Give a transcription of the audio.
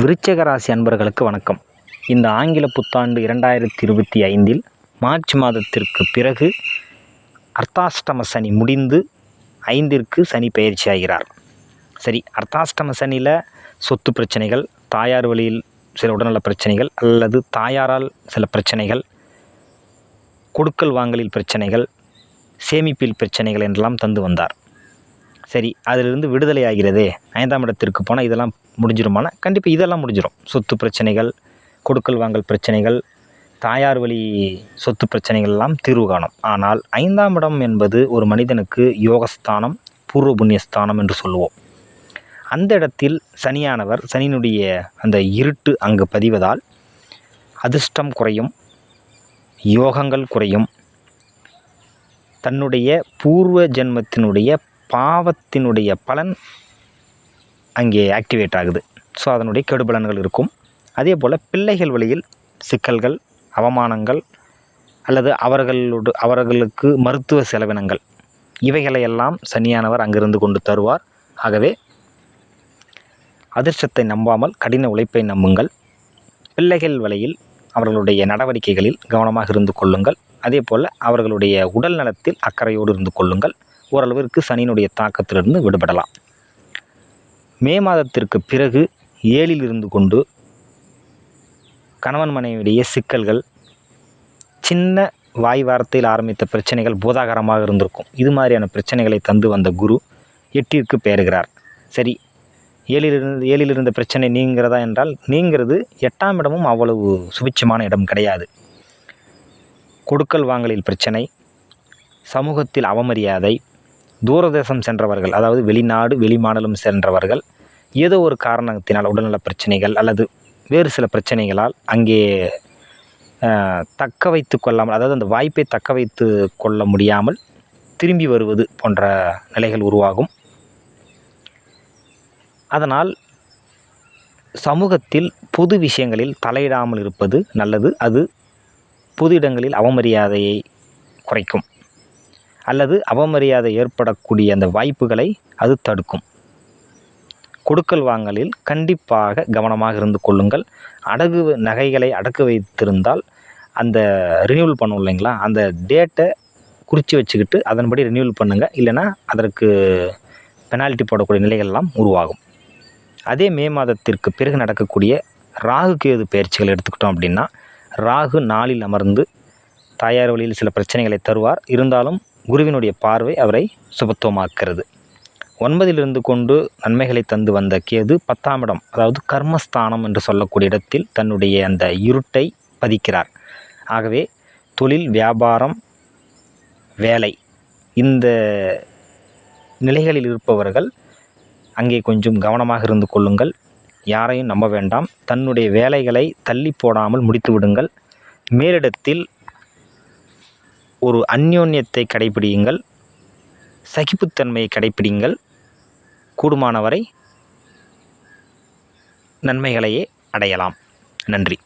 விருச்சக ராசி அன்பர்களுக்கு வணக்கம். இந்த ஆங்கில புத்தாண்டு இரண்டாயிரத்தி இருபத்தி ஐந்தில் மார்ச் மாதத்திற்கு பிறகு அர்த்தாஷ்டம சனி முடிந்து ஐந்திற்கு சனி பயிற்சி ஆகிறார் சரி அர்த்தாஷ்டம சனியில் சொத்து பிரச்சனைகள் தாயார் வழியில் சில உடல்நல பிரச்சனைகள் அல்லது தாயாரால் சில பிரச்சனைகள் கொடுக்கல் வாங்கலில் பிரச்சனைகள் சேமிப்பில் பிரச்சனைகள் என்றெல்லாம் தந்து வந்தார். சரி அதிலிருந்து விடுதலை ஆகிறதே ஐந்தாம் இடத்திற்கு போனால் இதெல்லாம் முடிஞ்சிருமானா? கண்டிப்பாக இதெல்லாம் முடிஞ்சிடும் சொத்து பிரச்சனைகள் கொடுக்கல் வாங்கல் பிரச்சனைகள் தாயார் வழி சொத்து பிரச்சனைகள் எல்லாம் தீர்வு காணும். ஆனால் ஐந்தாம் இடம் என்பது ஒரு மனிதனுக்கு யோகஸ்தானம் பூர்வ புண்ணியஸ்தானம் என்று சொல்லுவோம். அந்த இடத்தில் சனியானவர் சனியினுடைய அந்த இருட்டு அங்கு பதிவதால் அதிர்ஷ்டம் குறையும் யோகங்கள் குறையும். தன்னுடைய பூர்வ ஜென்மத்தினுடைய பாவத்தினுடைய பலன் அங்கே ஆக்டிவேட் ஆகுது. ஸோ அதனுடைய கெடுபலன்கள் இருக்கும். அதே போல் பிள்ளைகள் வழியில் சிக்கல்கள் அவமானங்கள் அல்லது அவர்களோடு அவர்களுக்கு மருத்துவ செலவினங்கள் இவைகளை எல்லாம் சனியானவர் அங்கிருந்து கொண்டு தருவார். ஆகவே அதிர்ஷ்டத்தை நம்பாமல் கடின உழைப்பை நம்புங்கள். பிள்ளைகள் வழியில் அவர்களுடைய நடவடிக்கைகளில் கவனமாக இருந்து கொள்ளுங்கள். அதே போல் அவர்களுடைய உடல் நலத்தில் அக்கறையோடு இருந்து கொள்ளுங்கள். ஓரளவிற்கு சனியினுடைய தாக்கத்திலிருந்து விடுபடலாம். மே மாதத்திற்கு பிறகு ஏழில் இருந்து கொண்டு கணவன் மனைவியுடைய சிக்கல்கள் சின்ன வாய் வார்த்தையில் ஆரம்பித்த பிரச்சனைகள் பூதாகரமாக இருந்திருக்கும். இது மாதிரியான பிரச்சனைகளை தந்து வந்த குரு எட்டிற்கு பெயர்கிறார் சரி ஏழிலிருந்து ஏழில் இருந்த பிரச்சனை நீங்கிறதா என்றால் நீங்கிறது எட்டாம் இடமும் அவ்வளவு சுபிட்சமான இடம் கிடையாது. கொடுக்கல் வாங்கலில் பிரச்சனை சமூகத்தில் அவமரியாதை தூரதேசம் சென்றவர்கள் அதாவது வெளிநாடு வெளிமாநிலம் சென்றவர்கள் ஏதோ ஒரு காரணத்தினால் உடல்நல பிரச்சனைகள் அல்லது வேறு சில பிரச்சனைகளால் அங்கே தக்க வைத்து கொள்ளாமல் அதாவது அந்த வாய்ப்பை தக்க வைத்து கொள்ள முடியாமல் திரும்பி வருவது போன்ற நிலைகள் உருவாகும். அதனால் சமூகத்தில் பொது விஷயங்களில் தலையிடாமல் இருப்பது நல்லது. அது பொது இடங்களில் அவமரியாதையை குறைக்கும். அல்லது அவமரியாதை ஏற்படக்கூடிய அந்த வாய்ப்புகளை அது தடுக்கும். கொடுக்கல் வாங்கலில் கண்டிப்பாக கவனமாக இருந்து கொள்ளுங்கள். அடகு நகைகளை அடக்கு வைத்திருந்தால் அந்த ரினியூவல் பண்ணும் இல்லைங்களா? அந்த டேட்டை குறித்து வச்சுக்கிட்டு அதன்படி ரினியூவல் பண்ணுங்கள் இல்லைன்னா அதற்கு பெனால்ட்டி போடக்கூடிய நிலைகள்லாம் உருவாகும். அதே மே மாதத்திற்கு பிறகு நடக்கக்கூடிய ராகு கேது பயிற்சிகள் எடுத்துக்கிட்டோம் அப்படின்னா ராகு நாளில் அமர்ந்து தாயார் வழியில் சில பிரச்சனைகளை தருவார். இருந்தாலும் குருவினுடைய பார்வை அவரை சுபத்துவமாக்கிறது ஒன்பதிலிருந்து கொண்டு நன்மைகளை தந்து வந்த கேது பத்தாம் இடம் அதாவது கர்மஸ்தானம் என்று சொல்லக்கூடிய இடத்தில் தன்னுடைய அந்த இருட்டை பதிக்கிறார். ஆகவே தொழில் வியாபாரம் வேலை இந்த நிலைகளில் இருப்பவர்கள் அங்கே கொஞ்சம் கவனமாக இருந்து கொள்ளுங்கள். யாரையும் நம்ப வேண்டாம். தன்னுடைய வேலைகளை தள்ளி போடாமல் முடித்து விடுங்கள் மேலிடத்தில் ஒரு அந்யோன்யத்தை கடைபிடியுங்கள் சகிப்புத்தன்மையை கடைபிடிங்கள் கூடுமானவரை நன்மைகளையே அடையலாம். நன்றி.